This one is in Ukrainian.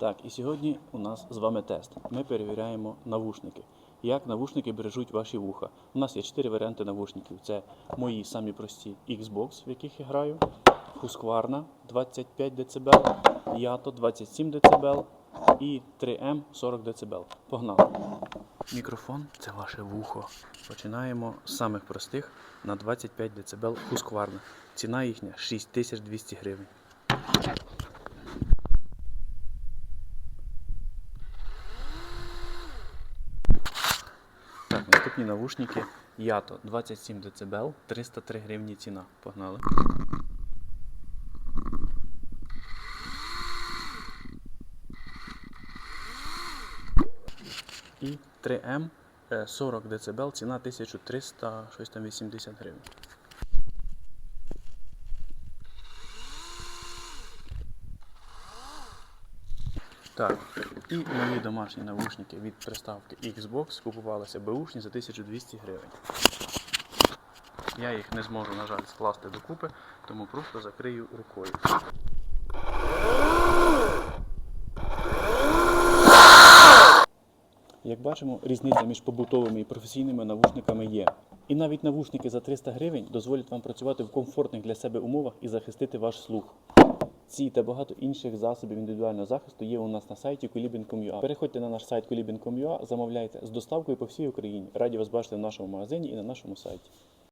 Так, і сьогодні у нас з вами тест. Ми перевіряємо навушники. Як навушники бережуть ваші вуха. У нас є чотири варіанти навушників. Це мої самі прості Xbox, в яких я граю, Husqvarna 25 дБ, Yato 27 дБ і 3M 40 дБ. Погнали. Мікрофон це ваше вухо. Починаємо з самих простих на 25 дБ Husqvarna. Ціна їхня 6200 гривень. Так, наступні навушники Ято 27 дБ, 303 гривні ціна. Погнали. І 3M е, 40 дБ, ціна 1300 щось там 80 гривень. Так, і мої домашні навушники від приставки Xbox купувалися беушні за 1200 гривень. Я їх не зможу, на жаль, скласти докупи, тому просто закрию рукою. Як бачимо, різниця між побутовими і професійними навушниками є. І навіть навушники за 300 гривень дозволять вам працювати в комфортних для себе умовах і захистити ваш слух. Ці та багато інших засобів індивідуального захисту є у нас на сайті kulibin.com.ua. Переходьте на наш сайт kulibin.com.ua, замовляйте з доставкою по всій Україні. Раді вас бачити в нашому магазині і на нашому сайті.